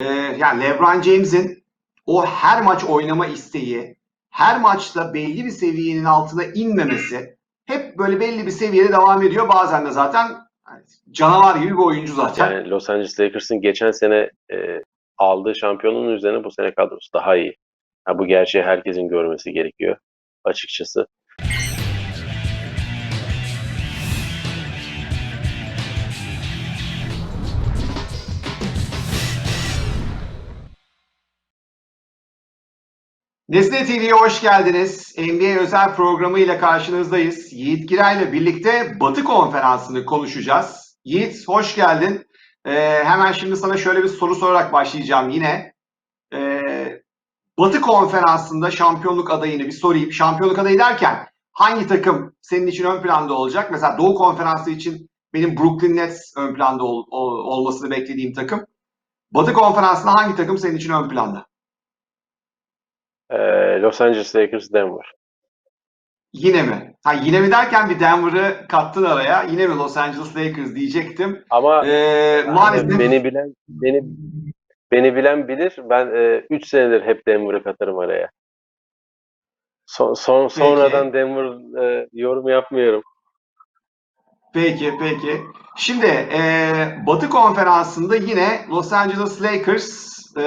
Ee, yani LeBron James'in o her maç oynama isteği, her maçta belli bir seviyenin altına inmemesi hep böyle belli bir seviyede devam ediyor. Bazen de zaten canavar gibi bir oyuncu zaten. Yani Los Angeles Lakers'ın geçen sene e, aldığı şampiyonluğun üzerine bu sene kadrosu daha iyi. Ha, bu gerçeği herkesin görmesi gerekiyor açıkçası. Nesne TV'ye hoş geldiniz. NBA özel programı ile karşınızdayız. Yiğit Giray ile birlikte Batı Konferansı'nı konuşacağız. Yiğit hoş geldin. Ee, hemen şimdi sana şöyle bir soru sorarak başlayacağım yine. Ee, Batı Konferansı'nda şampiyonluk adayını bir sorayım. Şampiyonluk adayı derken hangi takım senin için ön planda olacak? Mesela Doğu Konferansı için benim Brooklyn Nets ön planda ol- ol- olmasını beklediğim takım. Batı Konferansı'nda hangi takım senin için ön planda? E, Los Angeles Lakers Denver. Yine mi? Ha yine mi derken bir Denver'ı kattın araya. Yine mi Los Angeles Lakers diyecektim. Ama Ee, maalesef beni bilen beni beni bilen bilir. Ben 3 senedir hep Denver'ı katarım araya. Son, son sonradan Denver e, yorum yapmıyorum. peki peki. Şimdi e, Batı Konferansı'nda yine Los Angeles Lakers e,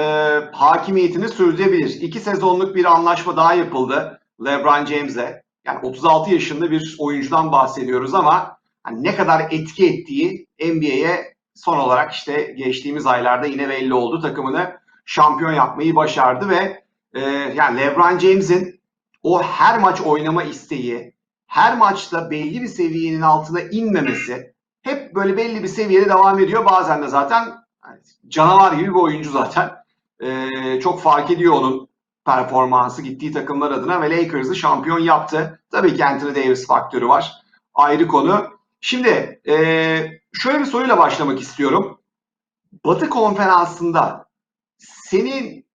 hakimiyetini sürdürebilir. İki sezonluk bir anlaşma daha yapıldı LeBron James'e. Yani 36 yaşında bir oyuncudan bahsediyoruz ama hani ne kadar etki ettiği NBA'ye son olarak işte geçtiğimiz aylarda yine belli oldu. Takımını şampiyon yapmayı başardı ve e, yani LeBron James'in o her maç oynama isteği, her maçta belli bir seviyenin altına inmemesi hep böyle belli bir seviyede devam ediyor. Bazen de zaten yani canavar gibi bir oyuncu zaten. Ee, çok fark ediyor onun performansı gittiği takımlar adına ve Lakers'ı şampiyon yaptı. Tabii ki Anthony Davis faktörü var. Ayrı konu. Şimdi e, şöyle bir soruyla başlamak istiyorum. Batı konferansında senin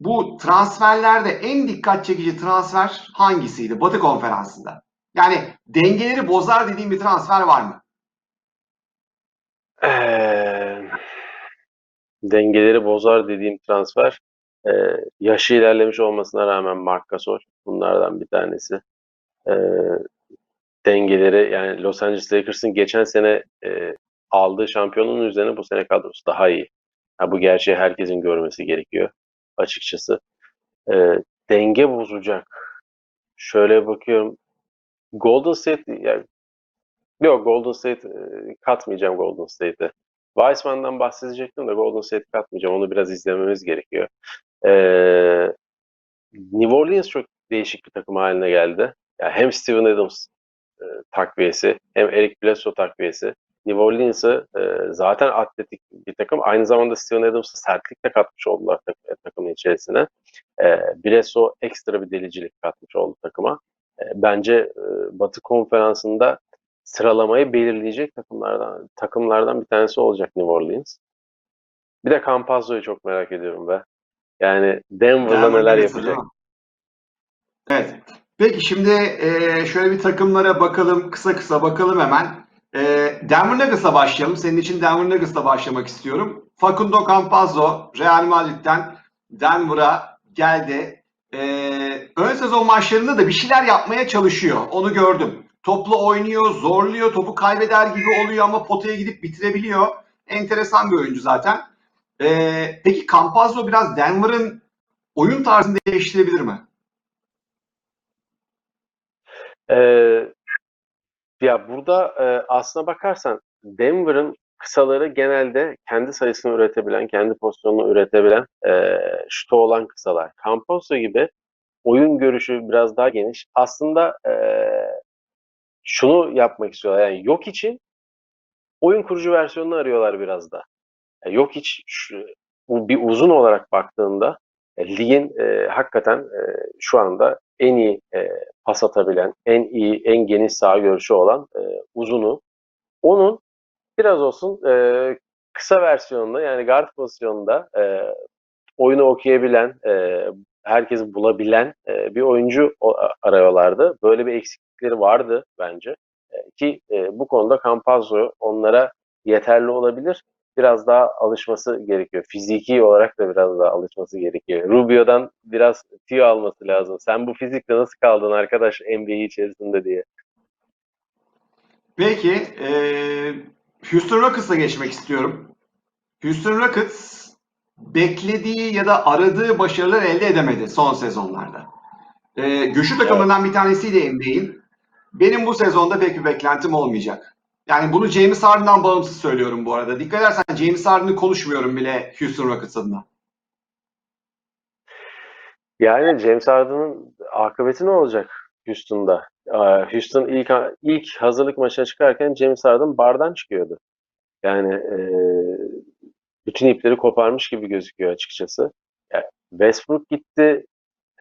bu transferlerde en dikkat çekici transfer hangisiydi Batı konferansında? Yani dengeleri bozar dediğim bir transfer var mı? Ee, dengeleri bozar dediğim transfer e, yaşı ilerlemiş olmasına rağmen Marc Gasol bunlardan bir tanesi. Ee, dengeleri yani Los Angeles Lakers'ın geçen sene e, aldığı şampiyonluğun üzerine bu sene kadrosu daha iyi. Ha, bu gerçeği herkesin görmesi gerekiyor açıkçası. Ee, denge bozacak. Şöyle bakıyorum. Golden State yani Yok Golden State e, katmayacağım Golden State'e. Weissman'dan bahsedecektim de Golden State katmayacağım. Onu biraz izlememiz gerekiyor. Ee, New Orleans çok değişik bir takım haline geldi. Yani hem Steven Adams e, takviyesi hem Eric Bledsoe takviyesi. New Orleans'ı e, zaten atletik bir takım. Aynı zamanda Steven Adams'ı sertlik de katmış oldular tak- takımın içerisine. E, Bledsoe ekstra bir delicilik katmış oldu takıma. E, bence e, Batı Konferansı'nda sıralamayı belirleyecek takımlardan takımlardan bir tanesi olacak New Orleans. Bir de Campazzo'yu çok merak ediyorum be. Yani Denver'da Denver neler yapacak? Evet. Peki şimdi e, şöyle bir takımlara bakalım. Kısa kısa bakalım hemen. E, Denver Nuggets'la başlayalım. Senin için Denver Nuggets'la başlamak istiyorum. Facundo Campazzo Real Madrid'den Denver'a geldi. E, ön sezon maçlarında da bir şeyler yapmaya çalışıyor. Onu gördüm. Toplu oynuyor, zorluyor, topu kaybeder gibi oluyor ama potaya gidip bitirebiliyor. Enteresan bir oyuncu zaten. E, peki Campazzo biraz Denver'ın oyun tarzını değiştirebilir mi? Ee, ya burada e, aslına bakarsan Denver'ın kısaları genelde kendi sayısını üretebilen, kendi pozisyonunu üretebilen, e, şutu olan kısalar. Campazzo gibi oyun görüşü biraz daha geniş. Aslında e, şunu yapmak istiyorlar. Yani yok için oyun kurucu versiyonunu arıyorlar biraz da. E, yok hiç şu, bir uzun olarak baktığında e, ligin e, hakikaten e, şu anda en iyi e, pas atabilen, en iyi, en geniş saha görüşü olan e, uzunu. Onun biraz olsun e, kısa versiyonunda yani guard pozisyonunda e, oyunu okuyabilen, e, herkesi bulabilen e, bir oyuncu arıyorlardı. Böyle bir eksiklikleri vardı bence. E, ki e, bu konuda Campazzo onlara yeterli olabilir. biraz daha alışması gerekiyor. Fiziki olarak da biraz daha alışması gerekiyor. Rubio'dan biraz tüyo alması lazım. Sen bu fizikle nasıl kaldın arkadaş NBA içerisinde diye. Peki, e, Houston Rockets'a geçmek istiyorum. Houston Rockets beklediği ya da aradığı başarılar elde edemedi son sezonlarda. E, güçlü takımlarından bir tanesiydi NBA'in. Benim bu sezonda pek bir beklentim olmayacak. Yani bunu James Harden'dan bağımsız söylüyorum bu arada. Dikkat edersen James Harden'ı konuşmuyorum bile Houston Rockets adına. Yani James Harden'ın akıbeti ne olacak Houston'da? Aa, Houston ilk ilk hazırlık maçına çıkarken James Harden bardan çıkıyordu. Yani e, bütün ipleri koparmış gibi gözüküyor açıkçası. Yani Westbrook gitti,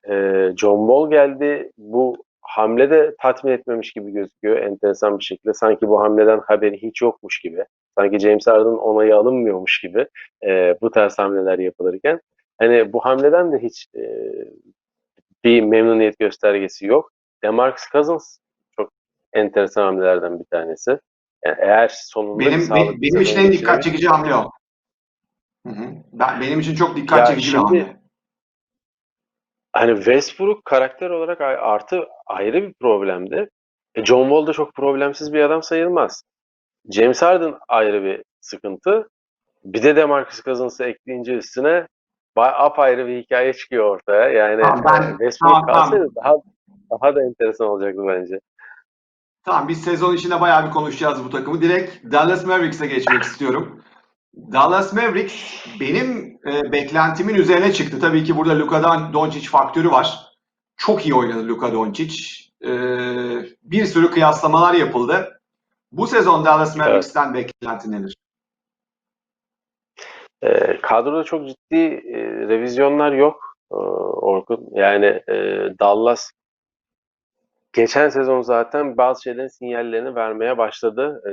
e, John Wall geldi. Bu hamle de tatmin etmemiş gibi gözüküyor enteresan bir şekilde. Sanki bu hamleden haberi hiç yokmuş gibi. Sanki James Harden onayı alınmıyormuş gibi e, bu tarz hamleler yapılırken. Hani bu hamleden de hiç e, bir memnuniyet göstergesi yok. DeMarcus Cousins çok enteresan hamlelerden bir tanesi. Yani eğer sonunda Benim sağlıklı benim, benim için en dikkat çekici hamle o. Hı hı. Ben, benim için çok dikkat Ya çekici bir hamle. Hani Westbrook karakter olarak artı ayrı bir problemdi. E, John Wall da çok problemsiz bir adam sayılmaz. James Harden ayrı bir sıkıntı. Bir de DeMarcus Cousins'ı ekleyince üstüne apayrı bir hikaye çıkıyor ortaya. Yani Tamam, ben- e, Westbrook tamam, tamam. kalsaydı daha daha da enteresan olacaktı bence. Tamam biz sezon içinde bayağı bir konuşacağız bu takımı. Direkt Dallas Mavericks'e geçmek istiyorum. Dallas Mavericks benim e, beklentimin üzerine çıktı. Tabii ki burada Luka Don- Doncic faktörü var. Çok iyi oynadı Luka Doncic. E, bir sürü kıyaslamalar yapıldı. Bu sezon Dallas Mavericks'ten beklenti nedir? E, kadroda çok ciddi e, revizyonlar yok e, Orkun. Yani e, Dallas geçen sezon zaten bazı şeylerin sinyallerini vermeye başladı. E,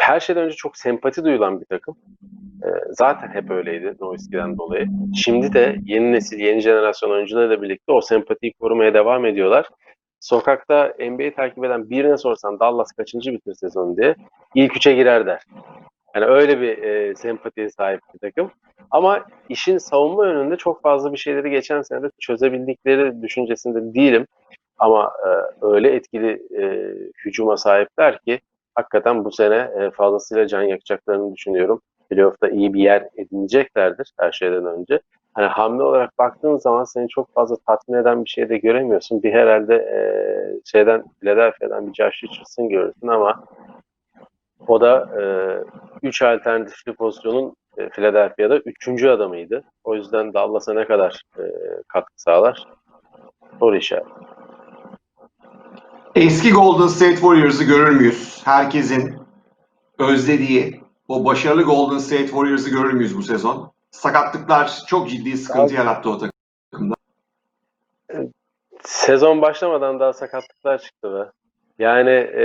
her şeyden önce çok sempati duyulan bir takım. E, zaten hep öyleydi Nowitzki'den dolayı. Şimdi de yeni nesil, yeni jenerasyon oyuncularıyla birlikte o sempatiyi korumaya devam ediyorlar. Sokakta NBA'yi takip eden birine sorsan Dallas kaçıncı bitir sezonu diye ilk üçe girer der. Yani öyle bir e, sempatiye sahip bir takım. Ama işin savunma yönünde çok fazla bir şeyleri geçen sene de çözebildikleri düşüncesinde değilim. Ama e, öyle etkili e, hücuma sahipler ki hakikaten bu sene e, fazlasıyla can yakacaklarını düşünüyorum. Playoff'ta iyi bir yer edineceklerdir her şeyden önce. Hani hamle olarak baktığın zaman seni çok fazla tatmin eden bir şey de göremiyorsun. Bir herhalde e, şeyden Philadelphia'dan bir Josh Richardson görürsün ama o da 3 alternatifli pozisyonun e, Philadelphia'da 3. adamıydı. O yüzden Dallas'a ne kadar e, katkı sağlar? Soru işareti. Eski Golden State Warriors'ı görür müyüz? Herkesin özlediği o başarılı Golden State Warriors'ı görür müyüz bu sezon? Sakatlıklar çok ciddi sıkıntı Abi- yarattı o takımda. Sezon başlamadan daha sakatlıklar çıktı be. Yani e,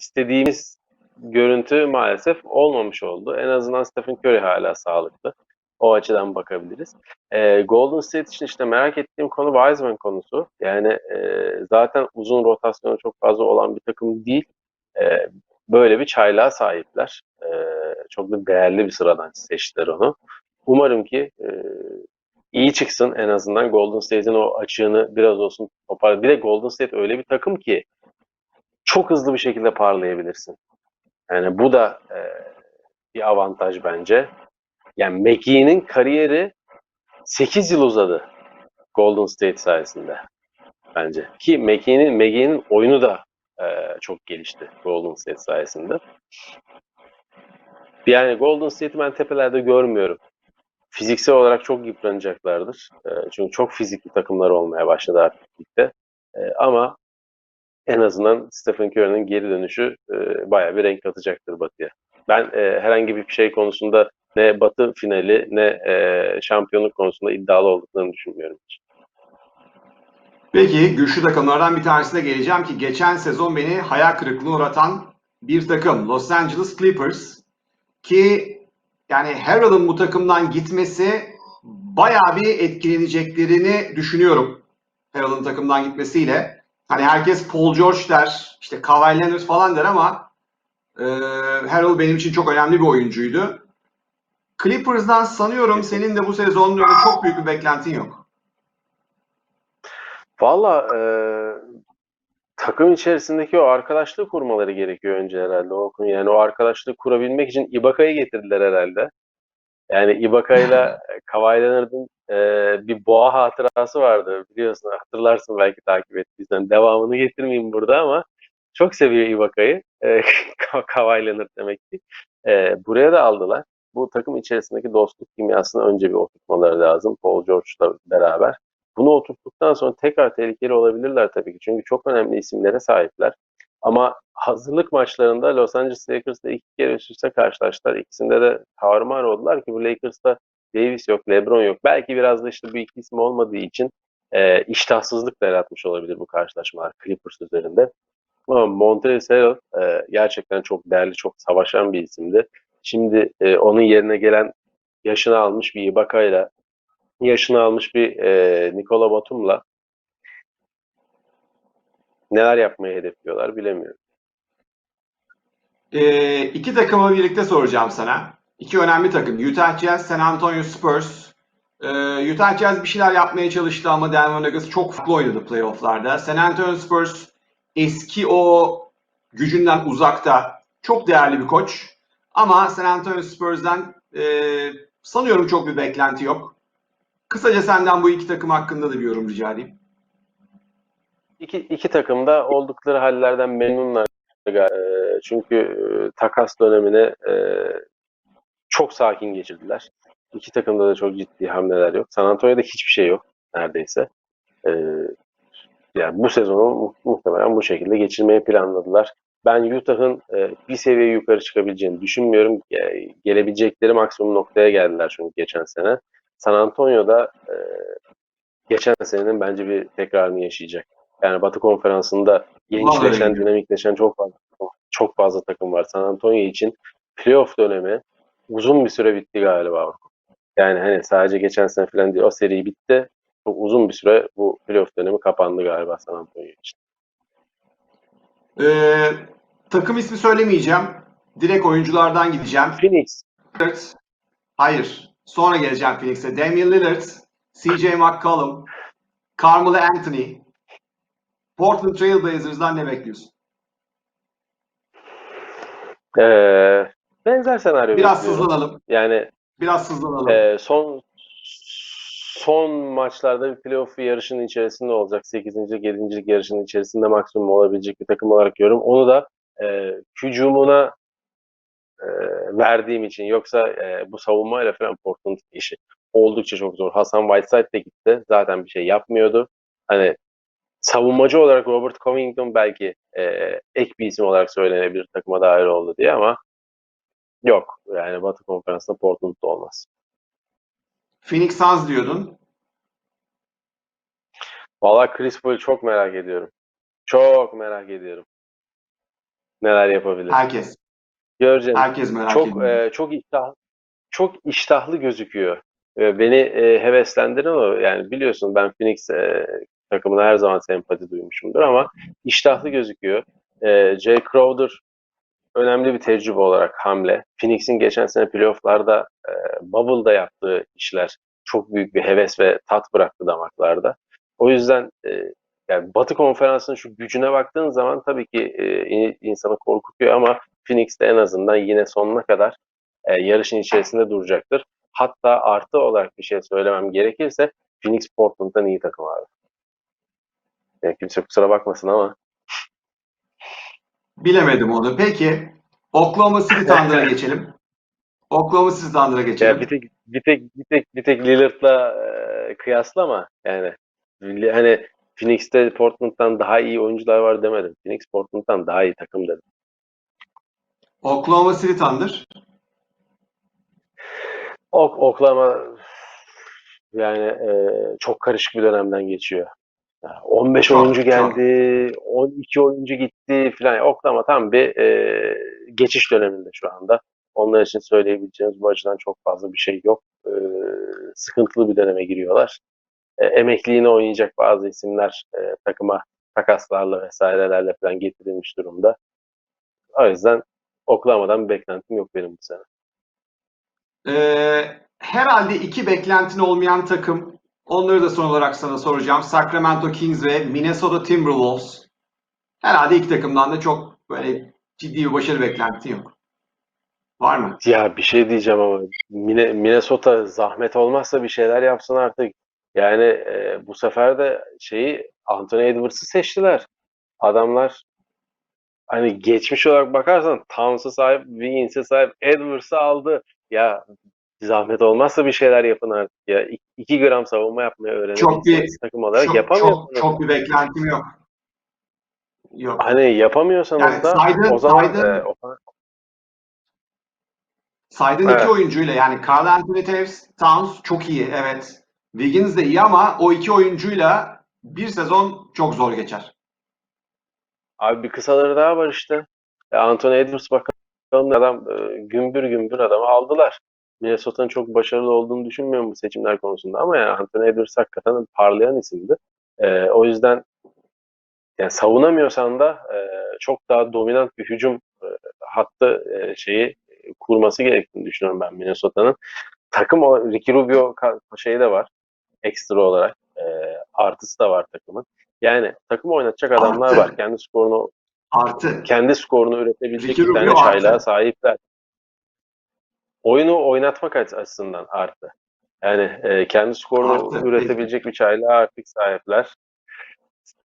istediğimiz görüntü maalesef olmamış oldu. En azından Stephen Curry hala sağlıklı. O açıdan bakabiliriz. E, Golden State için işte merak ettiğim konu Wiseman konusu. Yani e, zaten uzun rotasyonu çok fazla olan bir takım değil. E, böyle bir çaylağa sahipler. E, çok da değerli bir sıradan seçtiler onu. Umarım ki e, iyi çıksın en azından Golden State'in o açığını biraz olsun topar. Bir de Golden State öyle bir takım ki çok hızlı bir şekilde parlayabilirsin. Yani bu da e, bir avantaj bence. Yani McGee'nin kariyeri 8 yıl uzadı Golden State sayesinde bence. Ki McGee'nin McGee'nin oyunu da e, çok gelişti Golden State sayesinde. Yani Golden State'i ben tepelerde görmüyorum fiziksel olarak çok yıpranacaklardır. E, çünkü çok fizikli takımlar olmaya başladı artık ligde. E, ama en azından Stephen Curry'nin geri dönüşü e, bayağı bir renk katacaktır Batı'ya. Ben e, herhangi bir şey konusunda ne Batı finali ne e, şampiyonluk konusunda iddialı olduklarını düşünmüyorum hiç. Peki güçlü takımlardan bir tanesine geleceğim ki geçen sezon beni hayal kırıklığına uğratan bir takım Los Angeles Clippers ki yani Harrell'ın bu takımdan gitmesi bayağı bir etkileneceklerini düşünüyorum. Harrell'ın takımdan gitmesiyle. Hani herkes Paul George der, işte Kawhi Leonard falan der ama Ee, Harrell benim için çok önemli bir oyuncuydu. Clippers'dan sanıyorum senin de bu sezon öyle çok büyük bir beklentin yok. Valla e, takım içerisindeki o arkadaşlığı kurmaları gerekiyor önce herhalde Orkun. Yani o arkadaşlığı kurabilmek için Ibaka'yı getirdiler herhalde. Yani Ibaka'yla Kawhi Leonard'ın e, bir boğa hatırası vardı biliyorsun hatırlarsın belki takip ettiysen. Devamını getirmeyeyim burada ama çok seviyor Ibaka'yı. E, Kawhi Leonard demek ki. E, buraya da aldılar. Bu takım içerisindeki dostluk kimyasını önce bir oturtmaları lazım Paul George'la beraber. Bunu oturttuktan sonra tekrar tehlikeli olabilirler tabii ki. Çünkü çok önemli isimlere sahipler. Ama hazırlık maçlarında Los Angeles Lakers'la iki kere üst üste karşılaştılar. İkisinde de tarumar oldular ki bu Lakers'ta Davis yok, LeBron yok. Belki biraz da işte bu iki isim olmadığı için e, iştahsızlık da yaratmış olabilir bu karşılaşmalar Clippers üzerinde. Ama Montrezl e, gerçekten çok değerli, çok savaşan bir isimdi. Şimdi e, onun yerine gelen yaşını almış bir Ibaka'yla yaşını almış bir e, Nikola Batum'la neler yapmayı hedefliyorlar bilemiyorum. Ee, iki takımı birlikte soracağım sana. İki önemli takım. Utah Jazz, San Antonio Spurs. Ee, Utah Jazz bir şeyler yapmaya çalıştı ama Denver Nuggets çok farklı oynadı playofflarda. San Antonio Spurs eski o gücünden uzakta çok değerli bir koç. Ama San Antonio Spurs'dan e, sanıyorum çok bir beklenti yok. Kısaca senden bu iki takım hakkında da bir yorum rica edeyim. İki, iki takım da oldukları hallerden memnunlar. E, Çünkü e, takas dönemini e, çok sakin geçirdiler. İki takımda da çok ciddi hamleler yok. San Antonio'da hiçbir şey yok neredeyse. Yani bu sezonu mu- muhtemelen bu şekilde geçirmeyi planladılar. Ben Utah'ın e, bir seviye yukarı çıkabileceğini düşünmüyorum. E, gelebilecekleri maksimum noktaya geldiler çünkü geçen sene. San Antonio'da e, geçen senenin bence bir tekrarını yaşayacak. Yani Batı Konferansı'nda gençleşen, dinamikleşen çok fazla çok fazla takım var. San Antonio için playoff dönemi uzun bir süre bitti galiba. Yani hani sadece geçen sene falan değil. O seri bitti. Çok uzun bir süre bu playoff dönemi kapandı galiba San Antonio için. Ee, takım ismi söylemeyeceğim. Direkt oyunculardan gideceğim. Phoenix. Lillard. Hayır. Sonra geleceğim Phoenix'e. Damian Lillard, CJ McCollum, Carmelo Anthony, Portland Trail Blazers'dan ne bekliyorsun? Ee, benzer senaryo Biraz bekliyorum. hızlanalım. Yani Biraz hızlanalım. Ee, son son maçlarda bir playoff yarışının içerisinde olacak. 8. 7. yarışının içerisinde maksimum olabilecek bir takım olarak görüyorum. Onu da e, hücumuna e, verdiğim için yoksa e, bu savunmayla falan Portland işi oldukça çok zor. Hasan Whiteside de gitti. Zaten bir şey yapmıyordu. Hani savunmacı olarak Robert Covington belki e, ek bir isim olarak söylenebilir takıma dahil oldu diye ama yok. Yani Batı Konferansı'nda Portland'da olmaz. Phoenix Suns diyordun. Valla Chris Paul'u çok merak ediyorum. Çok merak ediyorum. Neler yapabilir. Herkes. Göreceğiz. Herkes merak Çok ediyor. e, çok iştah, çok iştahlı gözüküyor. E, beni e, heveslendiren o. Yani biliyorsun ben Phoenix e, takımına her zaman sempati duymuşumdur ama iştahlı gözüküyor. E, Jay Crowder önemli bir tecrübe olarak hamle. Phoenix'in geçen sene playofflarda e, Bubble'da yaptığı işler çok büyük bir heves ve tat bıraktı damaklarda. O yüzden e, yani Batı Konferansı'nın şu gücüne baktığın zaman tabii ki e, in- insanı korkutuyor ama Phoenix de en azından yine sonuna kadar e, yarışın içerisinde duracaktır. Hatta artı olarak bir şey söylemem gerekirse Phoenix Portland'dan iyi takım abi. Yani kimse kusura bakmasın ama Bilemedim onu. Peki Oklahoma City Thunder'a geçelim. Oklahoma City Thunder'a geçelim. Ya bir tek bir tek bir tek bir tek Lillard'la e, kıyaslama yani hani Phoenix'te Portland'dan daha iyi oyuncular var demedim. Phoenix Portland'dan daha iyi takım dedim. Oklahoma City Thunder. Ok Oklahoma yani e, çok karışık bir dönemden geçiyor. Ya 15 Çok, oyuncu çok. geldi, 12 oyuncu gitti falan. Oklahoma tam bir e, geçiş döneminde şu anda. Onlar için söyleyebileceğimiz bu açıdan çok fazla bir şey yok. E, sıkıntılı bir döneme giriyorlar. E, emekliliğine oynayacak bazı isimler e, takıma takaslarla vesairelerle falan getirilmiş durumda. O yüzden Oklahoma'dan bir beklentim yok benim bu sene. Ee, herhalde iki beklentin olmayan takım. Onları da son olarak sana soracağım. Sacramento Kings ve Minnesota Timberwolves. Herhalde iki takımdan da çok böyle ciddi bir başarı beklentin yok. Var mı? Ya bir şey diyeceğim ama Minnesota zahmet olmazsa bir şeyler yapsın artık. Yani e, bu sefer de şeyi Anthony Edwards'ı seçtiler. Adamlar hani geçmiş olarak bakarsan Towns'a sahip, Wiggins'e sahip, Edwards'ı aldı. Ya zahmet olmazsa bir şeyler yapın artık ya. 2 gram savunma yapmayı Çok öğrenebilirsiniz takım olarak Çok, yapamıyorsunuz. çok, çok bir beklentim yok. Yok. Hani yapamıyorsanız Yani da saydığın- o zaman saydığın- e, o- Saydığın Evet. iki oyuncuyla yani Carl Anthony Towns, Towns çok iyi evet. Wiggins de iyi ama o iki oyuncuyla bir sezon çok zor geçer. Abi bir kısaları daha var işte. E, Anthony Edwards bakalım adam e, gümbür gümbür adamı aldılar. Minnesota'nın çok başarılı olduğunu düşünmüyorum bu seçimler konusunda ama yani Anthony Edwards hakikaten parlayan isimdi. E, o yüzden yani savunamıyorsan da e, çok daha dominant bir hücum e, hattı e, şeyi kurması gerektiğini düşünüyorum ben Minnesota'nın. Takım o Ricky Rubio şeyi de var ekstra olarak. E, artısı da var takımın. Yani takım oynatacak adamlar Artı. var. Kendi skorunu Artı. kendi skorunu üretebilecek Ricky bir tane Rubio çaylağa artı. sahipler. Oyunu oynatmak açı- açısından arttı. Yani e, kendi skorunu Arttı, üretebilecek bir çaylağa artık sahipler.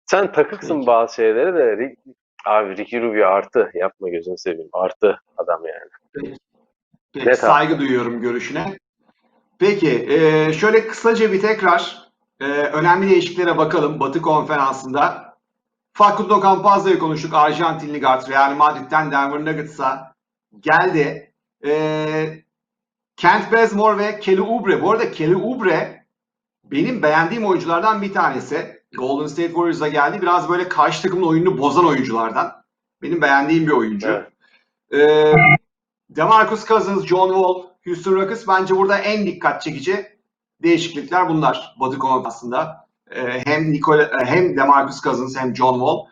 Sen takıksın Peki. bazı şeyleri de abi Ricky Rubio artı. Yapma gözünü seveyim. Artı adam yani. Peki, Net abi. saygı duyuyorum görüşüne. Peki, e, şöyle kısaca bir tekrar e, önemli değişikliklere bakalım Batı Konferansı'nda. Facundo Campazza'yı konuştuk. Arjantinli guard Real Madrid'den Denver Nuggets'a geldi. E, Kent Bazemore ve Kelly Oubre. Bu arada Kelly Oubre benim beğendiğim oyunculardan bir tanesi. Golden State Warriors'a geldi. Biraz böyle karşı takımın oyununu bozan oyunculardan. Benim beğendiğim bir oyuncu. Evet. Ee, DeMarcus Cousins, John Wall, Houston Rockets bence burada en dikkat çekici değişiklikler bunlar Batı Konferansı'nda. Ee, hem Nikola, hem DeMarcus Cousins hem John Wall.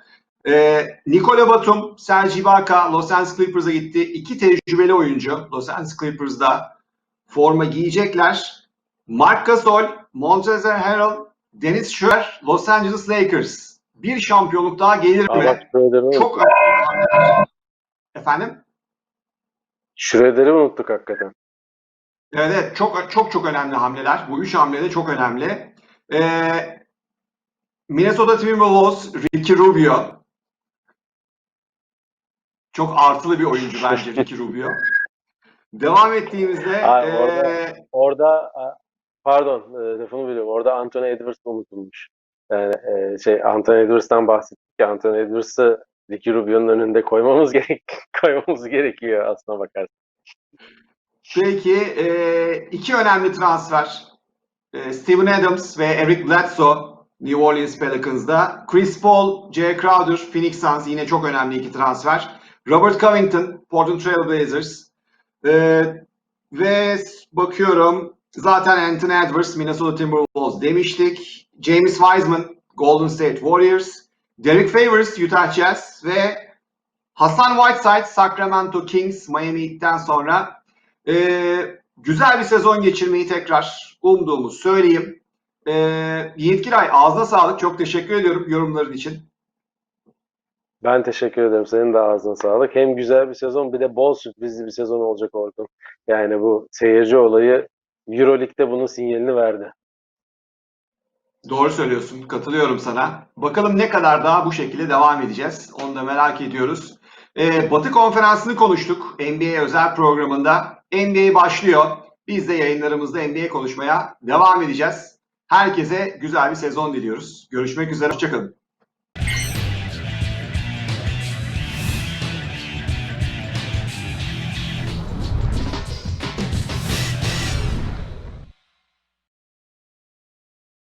Ee, Nikola Batum, Serge Ibaka Los Angeles Clippers'a gitti. İki tecrübeli oyuncu Los Angeles Clippers'da forma giyecekler. Marc Gasol, Montrezl Harrell, Dennis Schroeder, Los Angeles Lakers. Bir şampiyonluk daha gelir mi? Çok. Efendim? Schroeder'ı unuttuk hakikaten. Evet, evet, çok çok çok önemli hamleler. Bu üç hamle de çok önemli. Ee, Minnesota Timberwolves, Ricky Rubio. Çok artılı bir oyuncu bence Ricky Rubio. Devam ettiğimizde Ay, ee, orada- Orada e, pardon e, lafını biliyorum. Orada Anthony Edwards unutulmuş. Yani e, şey Anthony Edwards'tan bahsettik ki Anthony Edwards'ı Ricky Rubio'nun önünde koymamız gerek koymamız gerekiyor aslına bakarsan. peki ee, iki önemli transfer. Ee, Steven Adams ve Eric Bledsoe New Orleans Pelicans'da. Chris Paul, Jay Crowder, Phoenix Suns yine çok önemli iki transfer. Robert Covington, Portland Trail Blazers. Ee, ve bakıyorum zaten Anthony Edwards, Minnesota Timberwolves demiştik. James Wiseman, Golden State Warriors. Derek Favors, Utah Jazz ve Hasan Whiteside, Sacramento Kings, Miami Heat'ten sonra ee, güzel bir sezon geçirmeyi tekrar umduğumu söyleyeyim. Ee, Yiğit Giray ağzına sağlık. Çok teşekkür ediyorum yorumların için. Ben teşekkür ederim. Senin de ağzına sağlık. Hem güzel bir sezon bir de bol sürprizli bir sezon olacak Orkun. Yani bu seyirci olayı Euroleague'de bunun sinyalini verdi. Doğru söylüyorsun. Katılıyorum sana. Bakalım ne kadar daha bu şekilde devam edeceğiz. Onu da merak ediyoruz. Ee, Batı konferansını konuştuk NBA özel programında. NBA başlıyor. Biz de yayınlarımızda NBA konuşmaya devam edeceğiz. Herkese güzel bir sezon diliyoruz. Görüşmek üzere. Hoşçakalın.